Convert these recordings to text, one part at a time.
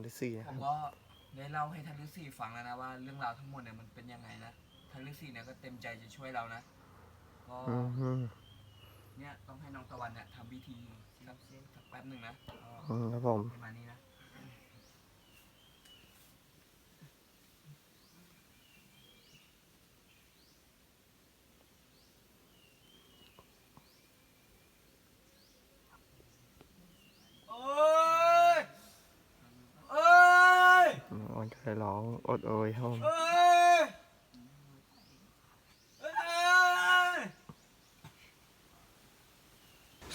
ำฤาษีนะผมก็ได้เล่าให้ท่านฤาษีฟังแล้วนะว่าเรื่องราวทั้งหมดเนี่ยมันเป็นยังไงนะท่านฤาษีเนี่ยก็เต็มใจจะช่วยเรานะก็อืมอืมเนี่ยต้องให้น้องตะวันเนี่ยทำพิธีสักสักแป๊บหนึ่งนะก็อืมครับผมประมาณนี้นะ โอ้ยเอ้ย มันก็เลยร้องอดโอยครับผมเอ้ยเอ้ย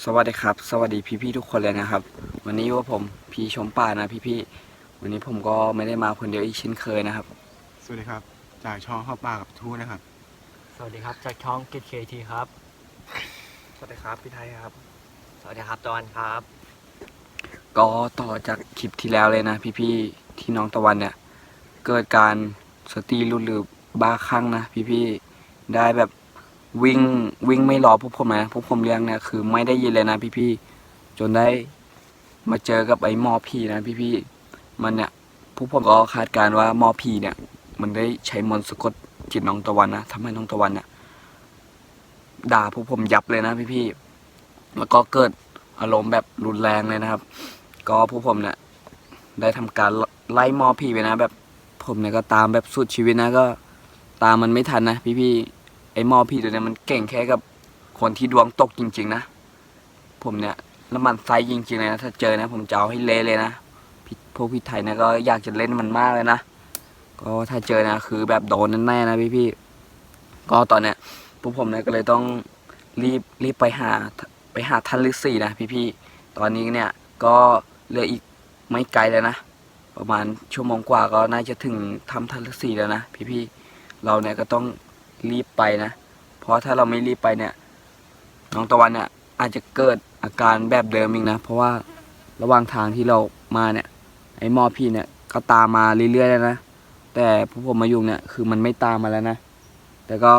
สวัสดีครับ สวัสดีพี่ๆทุกคนเลยนะครับ วันนี้ว่าผมพี่ชมป่านะพี่ๆวันนี้ผมก็ไม่ได้มาคนเดียวอีกเช่นเคยนะครับ สวัสดีครับ จากช่องข้าวปลากับทูนะครับ สวัสดีครับจากช่อง g e t KT ครับ สวัสดีครับพี่ไทยครับ สวัสดีครับตะวันครับ ก็ต่อจากคลิปที่แล้วเลยนะ พี่ๆที่น้องตะวันเนี่ย เกิดการสติหลุดหรือบ้าคลั่งนะพี่ๆได้แบบวิ่งวิ่งไม่รอพวกผมนะพวกผมเลี้ยงเนี่ยคือไม่ได้ยินเลยนะพี่ๆจนได้มาเจอกับไอ้มอผีนะพี่ๆมันเนี่ยพวกผมก็คาดการณ์ว่ามอผีเนี่ย มันได้ใช้มนต์สะกดจิตน้องตะวันนะทำให้น้องตะวันเนี่ยด่าพวกผมยับเลยนะพี่ๆแล้วก็เกิดอารมณ์แบบรุนแรงเลยนะครับ ก็พวกผมเนี่ยได้ทำการไล่มอผีไปนะแบบ ผมเนี่ยก็ตามแบบสุดชีวิตนะก็ตามมันไม่ทันนะพี่ๆไอ้หมอผีตัวเนี้ยมันเก่งแค่กับคนที่ดวงตกจริง ๆ นะ ผมเนี่ยน้ำมันไซจริงๆเลยนะถ้าเจอนะผมจะเอาให้เละเลยนะพี่พวกพี่ไทยเนี่ยก็อยากจะเล่นมันมากเลยนะก็ถ้าเจอนะคือแบบโดนแน่ๆนะพี่ๆก็ตอนเนี้ยพวกผมเนี่ยก็เลยต้องรีบรีบไปหาไปหาท่านฤาษีนะพี่ๆตอนนี้เนี่ยก็เหลืออีกไม่ไกลแล้วนะ ประมาณชั่วโมงกว่าก็น่าจะถึงทำทันสีแล้วนะพี่ๆเราเนี่ยก็ต้องรีบไปนะ เพราะถ้าเราไม่รีบไปเนี่ย น้องตะวันเนี่ยอาจจะเกิดอาการแบบเดิมอีกนะ เพราะว่าระหว่างทางที่เรามาเนี่ย ไอ้หมอพี่เนี่ยก็ตามมาเรื่อยๆแล้วนะ แต่ผู้ผมมายุงเนี่ยคือมันไม่ตามมาแล้วนะ แต่ก็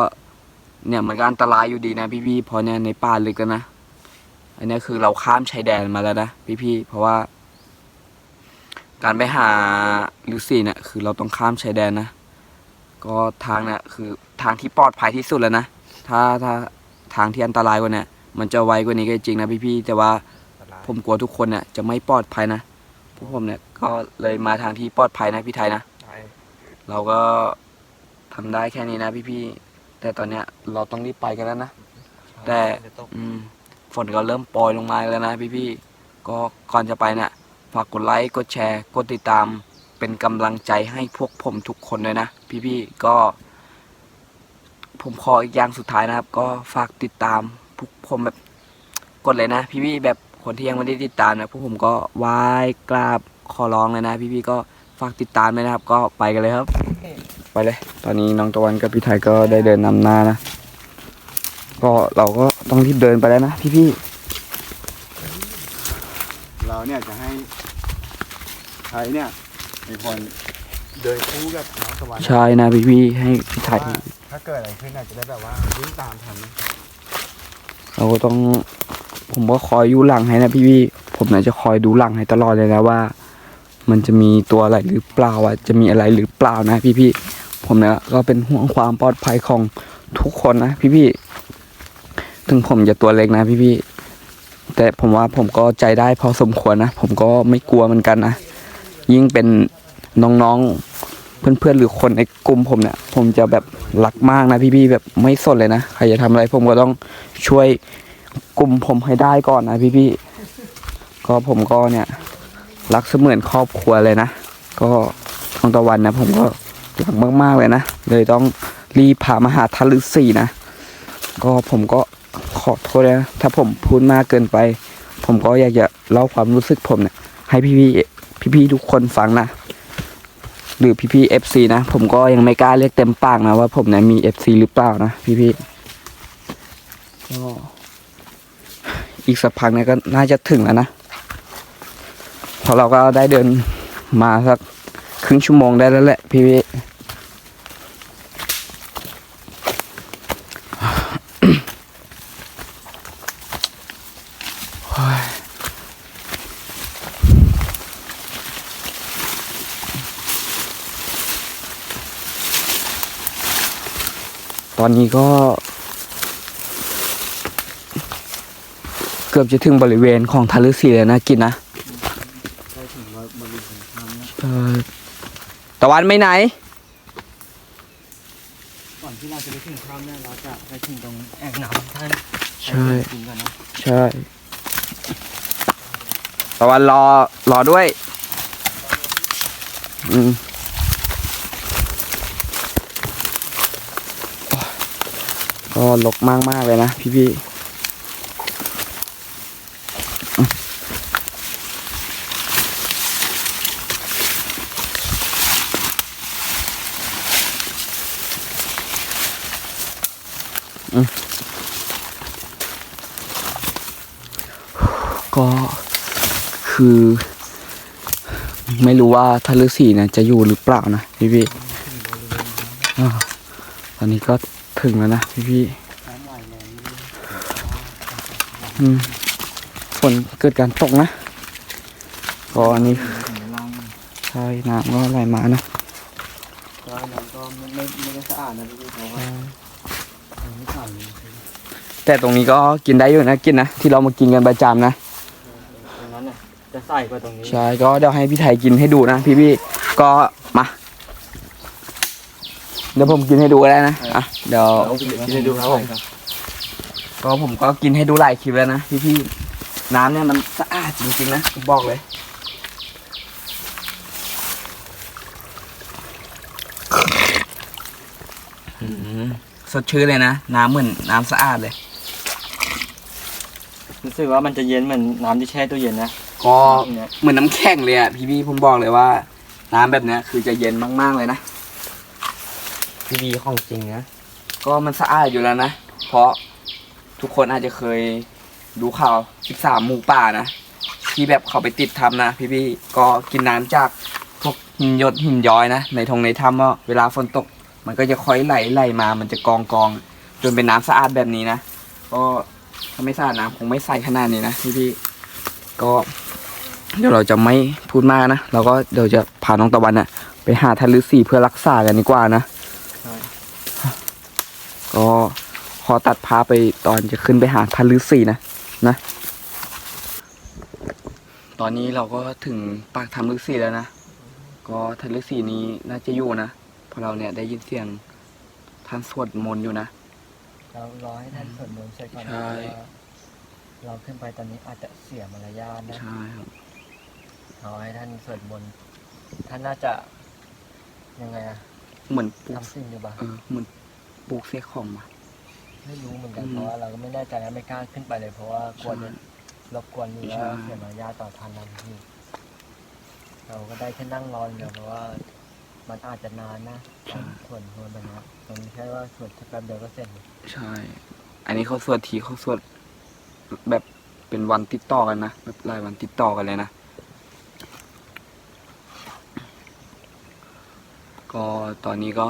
เนี่ยมันก็อันตรายอยู่ดีนะพี่ๆเพราะเนี่ยในป่าลึกแล้วนะ อันนี้คือเราข้ามชายแดนมาแล้วนะพี่ๆเพราะว่า การไปหาฤาษีเนี่ยคือเราต้องข้ามชายแดนนะ ก็ทางเนี่ยคือทางที่ปลอดภัยที่สุดแล้วนะ ถ้าถ้าทางที่อันตรายกว่าเนี่ยมันจะไวกว่านี้ก็จริงนะพี่ๆแต่ว่าผมกลัวทุกคนเนี่ยจะไม่ปลอดภัยนะพวกผมเนี่ยก็เลยมาทางที่ปลอดภัยนะพี่ไทยนะใช่เราก็ทำได้แค่นี้นะพี่ๆแต่ตอนเนี้ยเราต้องรีบไปกันแล้วนะแต่อืมฝนก็เริ่มโปรยลงมาแล้วนะพี่ๆก็ก่อนจะไปเนี่ย ฝากกดไลค์ กดแชร์ กดติดตาม เป็นกำลังใจให้พวกผมทุกคนเลยนะ พี่ๆ ก็ ผมขออีกอย่างสุดท้ายนะครับ ก็ฝากติดตามพวกผมแบบกดเลยนะ พี่ๆ แบบคนที่ยังไม่ได้ติดตามนะพวกผมก็ไหว้กราบขอร้องเลยนะ พี่ๆ ก็ฝากติดตามเลยนะครับ ก็ไปกันเลยครับ ไปเลย ตอนนี้น้องตะวันกับพี่ไทยก็ได้เดินนำหน้านะ ก็เราก็ต้องรีบเดินไปแล้วนะพี่ๆ เราเนี่ยจะให้ ใครเนี่ยเป็นคนเดินคู่กับน้องตะวันๆใช่นะพี่พี่ๆให้พี่ไทยว่าถ้าเกิดอะไรขึ้นเนี่ยจะได้แบบว่าวิ่งตามทันนะเราก็ต้อง ผมก็คอยอยู่หลังให้นะพี่พี่ๆผมเนี่ยจะคอยดูหลังให้ตลอดเลยนะว่า มันจะมีตัวอะไรหรือเปล่าอะจะมีอะไรหรือเปล่านะพี่พี่ๆผมเนี่ยก็เป็นห่วงความปลอดภัยของทุกคนนะพี่พี่ๆถึงผมจะตัวเล็กนะพี่พี่ๆแต่ผมว่าผมก็ใจได้พอสมควรนะ ผมก็ไม่กลัวเหมือนกันนะ ยิ่งเป็นน้องๆ เพื่อนๆ หรือคนในกลุ่มผมเนี่ยผมจะแบบรักมากนะพี่ๆแบบไม่สนเลยนะใครจะทำอะไรผมก็ต้องช่วยกลุ่มผมให้ได้ก่อนนะพี่ๆก็ผมก็เนี่ย รักเสมือนครอบครัวเลยนะ ก็ทองตะวันนะผมก็รักมากๆเลยนะเลยต้องรีบพามาหาทันฤาษีนะก็ผมก็ขอโทษนะถ้าผมพูดมากเกินไป ผมก็อยากจะเล่าความรู้สึกผมเนี่ย ให้พี่ๆพี่ๆทุกคนฟังนะ หรือพี่ๆ FC นะ ผมก็ยังไม่กล้าเรียกเต็มปากนะว่าผมเนี่ยมี FC หรือเปล่านะพี่ๆก็อีกสักพักเนี่ยก็น่าจะถึงแล้วนะเพราะเราก็ได้เดินมาสักครึ่งชั่วโมงได้แล้วแหละพี่พี่ ตอนนี้ก็ เกือบจะถึงบริเวณของทะลุสีแล้วนะกินนะใกล้ถึงว่าบริเวณทางเนี้ยเออตะวันไปไหน ก่อนที่เราจะไปถึงถ้ำเนี่ยเราจะไปถึงตรงแอ่งน้ำท่านใช่จริงกันนะใช่ตะวันรอรอด้วย อืมโอ้ ก็ลกมากมากเลยนะพี่พี่อืมก็คือไม่รู้ว่าทะลึสีเนี่ยจะอยู่หรือเปล่านะพี่พี่ตอนนี้ก็ ถึงแล้วนะพี่พี่น้ำไหลแรงนี่อืมฝนเกิดการตกนะก็อันนี้ถึงล่างใช่น้ำก็ไหลมานะก็น้ำก็ไม่ไม่ไม่ได้สะอาดนะพี่เพราะว่ามันไม่ผ่านเลยแต่ตรงนี้ก็กินได้อยู่นะกินนะที่เรามากินกันประจำนะตรงนั้นน่ะจะใส่กว่าตรงนี้ใช่ก็เดี๋ยวให้พี่ไทยกินให้ดูนะพี่พี่ก็มา เดี๋ยวผมกินให้ดูก็ได้นะอะเดี๋ยวกินให้ดูครับผมก็ผมก็กินให้ดูหลายคลิปแล้วนะพี่พี่น้ำเนี่ยมันสะอาดจริงๆนะผมบอกเลยอืมสดชื่นเลยนะ น้ำเหมือนน้ำสะอาดเลยรู้สึกว่ามันจะเย็นเหมือนน้ำที่แช่ตู้เย็นนะก็เนี่ยเหมือนน้ำแข็งเลยอะพี่พี่ผมบอกเลยว่า น้ำแบบเนี้ยคือจะเย็นมากๆเลยนะ พี่บีของจริงนะ ก็มันสะอาดอยู่แล้วนะ เพราะทุกคนอาจจะเคยดูข่าวสิบสามหมูป่านะ ที่แบบเขาไปติดทำนะ พี่พี่ๆก็กินน้ำจากพวกหินยดหินย้อยนะ ในทงในถ้ำว่าเวลาฝนตก มันก็จะค่อยไหลไหลมา มันจะกองกองจนเป็นน้ำสะอาดแบบนี้นะ ก็ถ้าไม่สะอาดน้ำคงไม่ใสขนาดนี้นะพี่พี่ๆก็เดี๋ยวเราจะไม่พูดมากนะ เราก็เดี๋ยวจะพาน้องตะวันน่ะไปหาทะลึสีเพื่อรักษากันดีกว่านะ ก็ขอตัดพาไปตอนจะขึ้นไปหาทะลึสีนะนะ ตอนนี้เราก็ถึงปากถ้ำลึกสีแล้วนะ ก็ทะลึสีนี้น่าจะอยู่นะเพราะเราเนี่ยได้ยินเสียงท่านสวดมนต์อยู่นะ เรารอให้ท่านสวดมนต์เสร็จก่อนนะใช่เพราะว่าเราขึ้นไปตอนนี้อาจจะเสียมารยาทนะ ใช่ครับเอาให้ท่านสวดมนต์ท่านน่าจะยังไงอะเหมือนปลูกทำสิ่งอยู่ปะเออเหมือน ปลูกเสียของมา ไม่รู้เหมือนกันอืมเพราะว่าเราก็ไม่แน่ใจนะไม่กล้าขึ้นไปเลย เพราะว่ากลัวจะรบกวนหรือว่าใช่ เสียมารยาทต่อท่านนั้นที่เราก็ได้แค่นั่งรออย่างเดียวเพราะว่ามันอาจจะนานนะการสวดมนต์แบบนี้มันไม่ใช่ว่าสวดแค่แป๊บเดียวก็เสร็จใช่ อันนี้เขาสวดทีเขาสวดแบบเป็นวันติดต่อกันนะแบบรายวันติดต่อกันเลยนะ ก็ตอนนี้ก็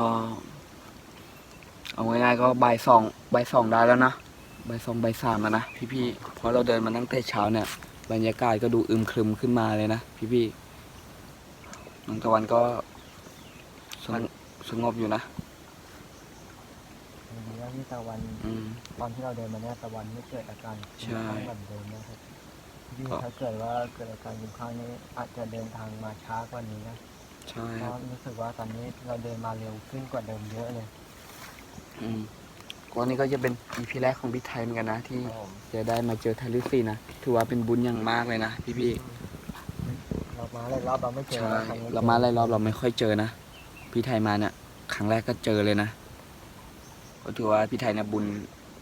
เอาง่ายๆก็บ่ายสองบ่ายสองได้แล้วนะบ่ายสองบ่ายสามแล้วนะพี่ๆเพราะเราเดินมาตั้งแต่เช้าเนี่ย บรรยากาศก็ดูอึมครึมขึ้นมาเลยนะพี่ๆน้องตะวันก็สงบสงบอยู่นะดีว่าที่ตะวันอืม ตอนที่เราเดินมาเนี่ยตะวันไม่เกิดอาการใช่ คลุ้มคลั่งแบบเดิมนะครับที่ก็ถ้าเกิดว่าเกิดอาการคลุ้มคลั่งนี้อาจจะเดินทางมาช้ากว่านี้นะใช่เพครัราะบรู้สึกว่าตอนนี้เราเดินมาเร็วขึ้นกว่าเดิมเยอะเลย อืมก็นี่ก็จะเป็นอีพีแรกของพี่ไทยเหมือนกันนะที่จะได้มาเจอทาริสีนะถือว่าเป็นบุญอย่างมากเลยนะพี่พี่เรามาหลายรอบเราไม่เจๆอใช่ครั้งนี้เรามาหลายรอบเราไม่ค่อยเจอนะพี่ไทยมาเนี่ยครั้งแรกก็เจอเลยนะก็ถือว่าพี่ไทยเนี่ยบุญ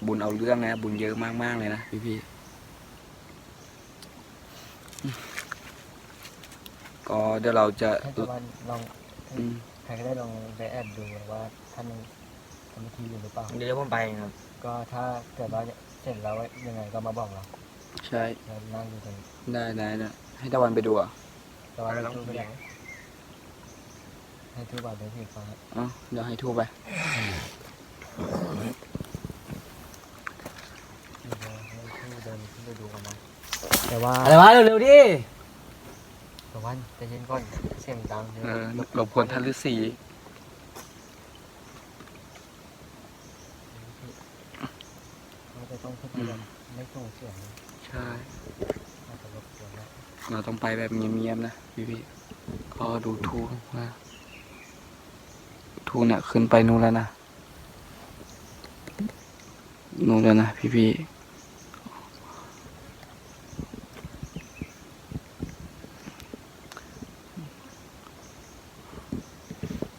บุญเอาเรื่องนะ บุญเยอะมากๆเลยนะพี่พี่ๆก็เดี๋ยวเราจะให้ตะวันลองอืม ใครก็ได้ลองไปแอบดูว่าท่าน ยังทำพิธีอยู่หรือเปล่าเดี๋ยวผมไปครับ ก็ถ้าเกิดว่าเสร็จแล้วยังไงก็มาบอกเราใช่เรานั่งอยู่ตรงนี้ได้ได้ได้ให้ตะวันไปดูอะตะวันทูบไปไหนให้ทูบบาทเป็นสีฟ้าเอ๋อเดี๋ยวให้ทูบไปเดี๋ยวให้ทูบเดินขึ้นไปดูกันนะแต่ว่าอะไรวะเร็วๆดิแต่ว่าใจะเย็นก่อนเสียงดังดี๋ยวเออหลบกวนทาริสี ต้องขึ้นไปแบบไม่ส่งเสียงนะใช่อาจจะรบกวนนะเราต้องไปแบบเงียบๆนะพี่พี่ๆก็ดูทูว่าทูเนี่ยขึ้นไปนู่นแล้วนะนู่นแล้วนะพี่พี่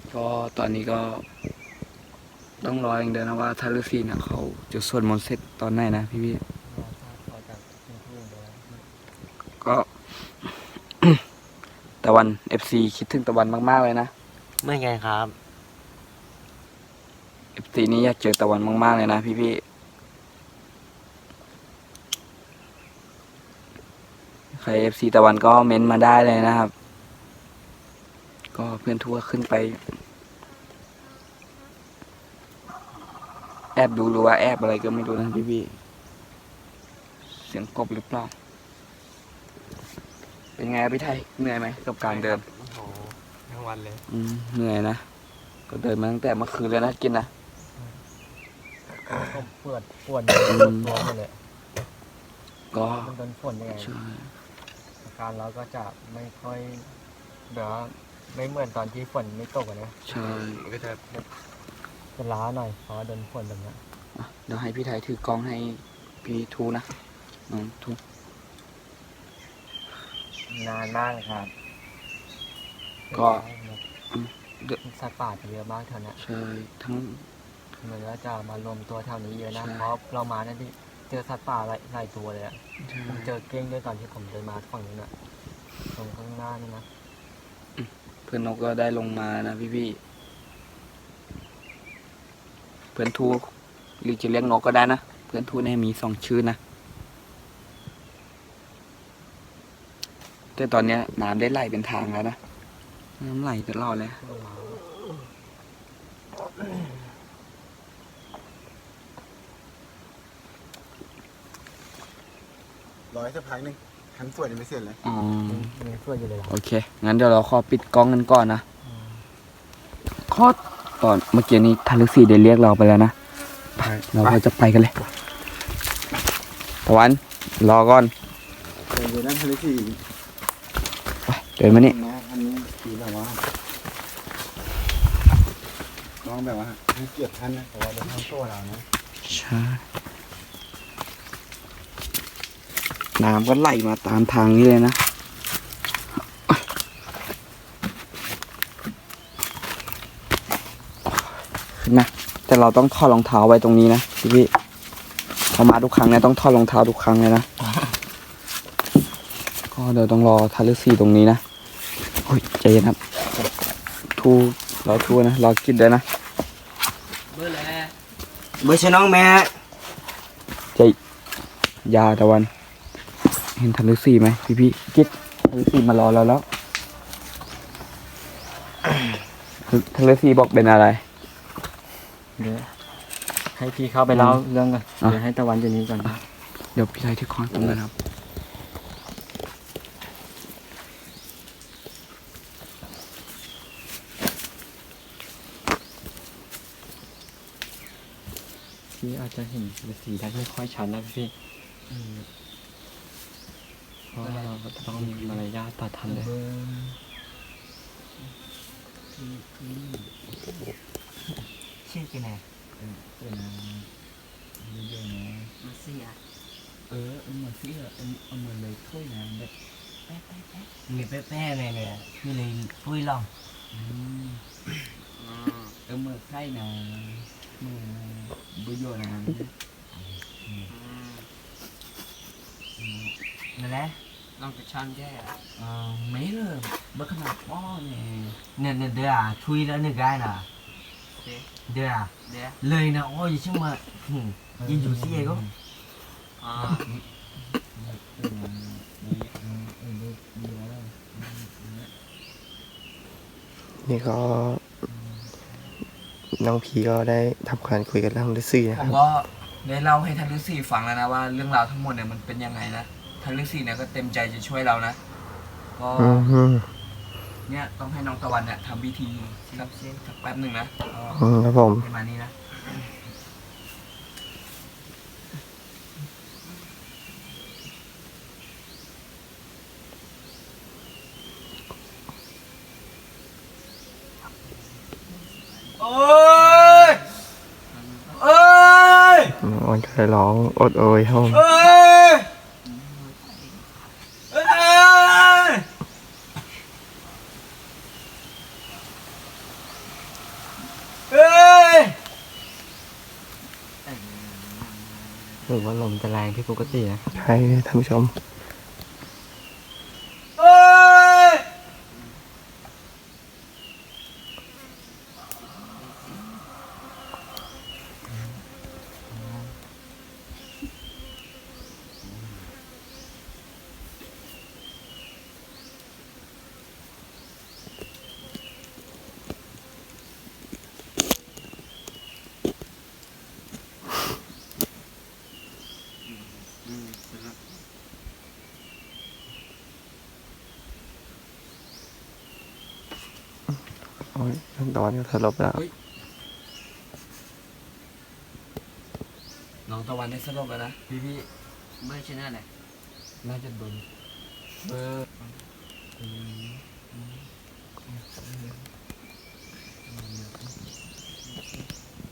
ๆก็ตอนนี้ก็ ต้องรออย่างเดียวนะว่าทารุสีเนี่ยเขาจะสวดมนต์เสร็จตอนไหนนะพี่พี่ๆเราทราบพอจากที่พูดเลยก็ ตะวัน FC คิดถึงตะวันมาก ๆ เลยนะไม่ไงครับ FC นี่อยากเจอตะวันมาก ๆ เลยนะพี่ๆใคร FC ตะวันก็เม้นต์มาได้เลยนะครับ ก็เพื่อนทั่วขึ้นไป แอบดูหรือว่าแอบอะไรก็ไม่รู้นะพี่ๆเสียงกบหรือเปล่า เป็นไงครับพี่ไทยเหนื่อยไหมกับการเดินโอ้โหทั้งวันเลย อืมเหนื่อยนะ ก็เดินมาตั้งแต่เมื่อคืนเลยนะกินนะก็ปวดปวดอืมตัวหมดเลยก็มันโดนฝนยังไงใช่อาการเราก็จะไม่ค่อยแบบว่าไม่เหมือนตอนที่ฝนไม่ตกอะนะ ใช่ มันก็จะ จะล้าหน่อยเพราะว่าโดนฝนแบบเนี้ยอะเดี๋ยวให้พี่ไทยถือกล้องให้พี่ทูนะน้องทูนานมากครับก็สัตว์ป่าจะเยอะมากแถวเนี้ยใช่ทั้ง เหมือนว่าจะมารวมตัวแถวนี้เยอะนะใช่ เพราะเรามานั่นที่เจอสัตว์ป่าหลายหลายตัวเลยอะใช่ผมเจอเก้งด้วยตอนที่ผมเดินมาฝั่งนู้นอะตรงข้างหน้านี่นะเพื่อนนกก็ได้ลงมานะพี่พี่ เพื่อนทูหรือจะเรียกนกก็ได้นะ เพื่อนทูเนี่ยมีสองชื่อนะ แต่ตอนเนี้ยน้ำได้ไหลเป็นทางแล้วนะ น้ำไหลตลอดเลยลงมารอให้สักพักหนึงทันสวดยังไม่เสร็จเลยอ๋อยังช่วยอยู่เลยเหรอโอเค งั้นเดี๋ยวเราขอปิดกล้องกันก่อนนะข้อ ตอนเมื่อกี้นี้ทารุสีได้เรียกเราไปแล้วนะไปเราก็จะไปกันเลยตะวันรอก่อนเดินไปนั่นทะเลสี่ไปเดินมานี่นะอันนี้คือแบบว่าลองแบบว่าให้เกียรติท่านนะแต่ว่าเป็นท่านโตเรานะใช่น้ำก็ไหลมาตามทางนี้เลยนะ ขึ้นมาแต่เราต้องถอดรองเท้าไว้ตรงนี้นะพี่พี่พอมาทุกครั้งเนี่ยต้องถอดรองเท้าทุกครั้งเลยนะก็เดี๋ยวต้องรอทารุสีตรงนี้นะโอ้ยใจเย็นครับทูรอทูนะรอกินด้วยนะเบอร์ชน้องแม่ใจยาตะวัน เห็นทะลุสีไหมพี่พี่กิ๊ดทะลุสีมารอเราแล้วทะลุสีบอกเป็นอะไร เดี๋ยวให้พี่เข้าไปเล่าเรื่องกันอะเดี๋ยวให้ตะวันอยู่นี้ก่อน เดี๋ยวพี่ไทยที่คอนตรงนั้นครับ พี่อาจจะเห็นสีได้ไม่ค่อยชัดนะพี่เพราะว่าเราต้องมีมารยาทต่อธรรมเลย ชื่อกี่ไหนเป็นนะนี่เยอะนะมาเสียเออเอามาสิเออเอามาเลยถ้วยนะแบบมีแป๊ะๆเลยเนี่ยมีเลยปุ้ยลองอืมเออมาไส้นะมือบุญโยนะนั่นแหละลองไปชันแย่เออไม่เลยเมื่อขนาดพ่อเนี่ยเนี่ยเนี่ยเดี๋ย วช่วยแล้วหนึ่งได้น่ะเดี๋ยวเดี๋ยวเลยนะโอ้ยชิมาหืมยินอยู่ซี่เองก็อ่าเออนี่เออเออดูดูแล้วนี่ก็น้องพีก็ได้ทำการคุยกับทางฤาษีนะผคมรับก็ได้เล่าให้ทันฤาษีฟังแล้วนะว่าเรื่องราวทั้งหมดเนี่ยมันเป็นยังไงนะทันฤาษีเนี่ยก็เต็มใจจะช่วยเรานะก็ อืมอืม เนี่ยต้องให้น้องตะวันเนี่ยทำวิธีสับเสักแป๊บหนึ่งนะครับผมประมาณนี้นะโอ้ยโอ้ยมันใครร้องอดโอยครับเอ้ย ลมจะแรงที่ปกตินะใช่ท่านผู้ชม ตะวันก็สลบแล้ว น้องตะวันได้สลบแล้วนะ พี่พี่ไม่ใช่นั่นแหละน่าจะโดนเบอร์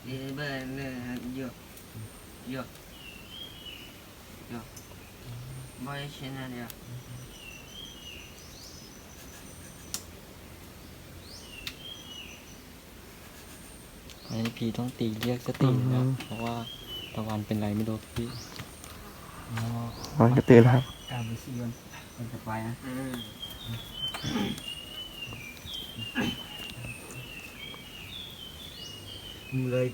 นี่เบอร์เนี่ยเยอะเยอะเยอะไม่ใช่นั่นแหล อันนี้พี่ต้องตีเรียกสตินะ เพราะว่าตะวันเป็นไรไม่รู้พี่มันก็ตื่นแล้วครับการไปซีกันมันจะไปนะเลย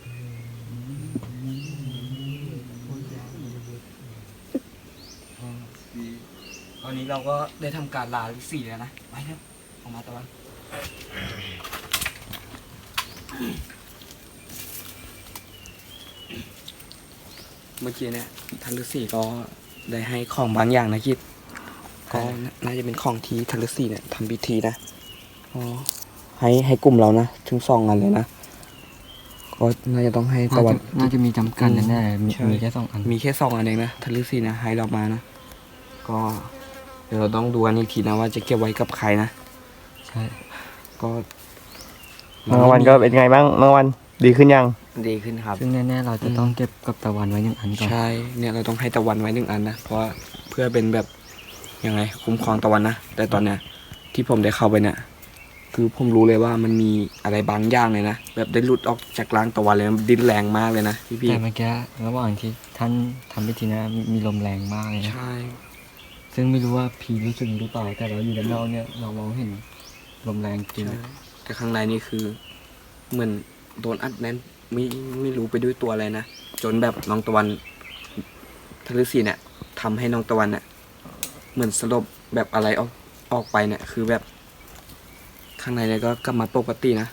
ตอนนี้เราก็ได้ทำการลาที่สี่แล้วนะ ไปครับออกมาตะวัน เมื่อกี้เนี่ยท่านฤาษีก็ได้ให้ของบางอย่างนะคิด ก็น่าจะเป็นของที่ท่านฤาษีเนี่ยทำพิธีนะอ๋อให้ให้กลุ่มเรานะถึงสองอันเลยนะก็น่าจะต้องให้ตะวันน่าจะมีจำกัดแน่ๆมีใช่มีแค่สองอันมีแค่สองอันเองนะทันฤาษีนะให้เรามานะก็เดี๋ยวเราต้องดูกันอีกทีนะว่าจะเก็บไว้กับใครนะใช่ก็เมื่อวันก็เป็นไงบ้างเมื่อวัน ดีขึ้นยัง ดีขึ้นครับ ซึ่งแน่ๆเราจะต้องเก็บกับตะวันไว้หนึ่งอันก่อน ใช่ เนี่ยเราต้องให้ตะวันไว้หนึ่งอันนะ เพราะว่าเพื่อเป็นแบบยังไงคุ้มครองตะวันนะ แต่ตอนเนี้ยที่ผมได้เข้าไปเนี่ยคือผมรู้เลยว่ามันมีอะไรบางอย่างเลยนะ แบบได้หลุดออกจากร่างตะวันเลยมันดิ้นแรงมากเลยนะพี่พี่แต่เมื่อกี้ระหว่างที่ท่านทำพิธีนะมีมีลมแรงมากเลยนะ ใช่ ซึ่งไม่รู้ว่าผีรู้สึกหรือเปล่าแต่เราอยู่ด้านนอกเนี่ยเรามองเห็นลมแรงจริงใช่แต่ข้างในนี่คือเหมือน โดนอัดแน่นไม่ไม่รู้ไปด้วยตัวอะไรนะ จนแบบน้องตะวันทฤษีเนี่ยทำให้น้องตะวันเนี่ยเหมือนสลบแบบอะไรออกออกไปเนี่ยคือแบบ ข้างในเนี่ยก็กลับมาปกตินะ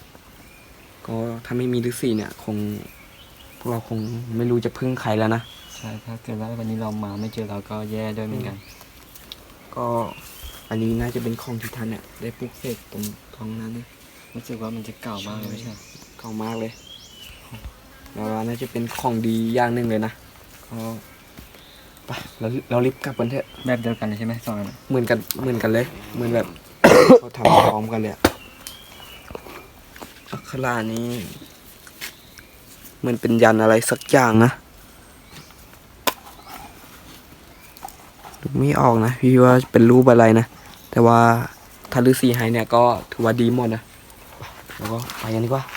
ก็ถ้าไม่มีฤาษีเนี่ย คงพวกเราคงไม่รู้จะพึ่งใครแล้วนะ ใช่ถ้าเกิดว่าวันนี้เรามาไม่เจอเราก็แย่ด้วยเหมือนกัน ก็อันนี้น่าจะเป็นของที่ท่านเนี่ยได้ปลุกเสกตรงท้องนั้นนะรู้สึกว่ามันจะเก่ามากเลยไม่ใช่ เก่ามากเลยแล้วาน่าจะเป็นของดีอย่างหนึ่งเลยนะก็ไปเราเรารีบกลับกันเถอะแบบเดียวกันเลยใช่ไหมสองอันอะเหมือนกันเหมือนกันเลย เหมือนแบบ เขาทำพร้อมกันเลยอะอักขระนี้เหมือนเป็นยันอะไรสักอย่างนะดูไม่ออกนะพี่ว่าเป็นรูปอะไรนะ แต่ว่าถ้าฤาษีให้เนี่ยก็ถือว่าดีหมดนะไปแล้วก็ไปกันดีกว่าไ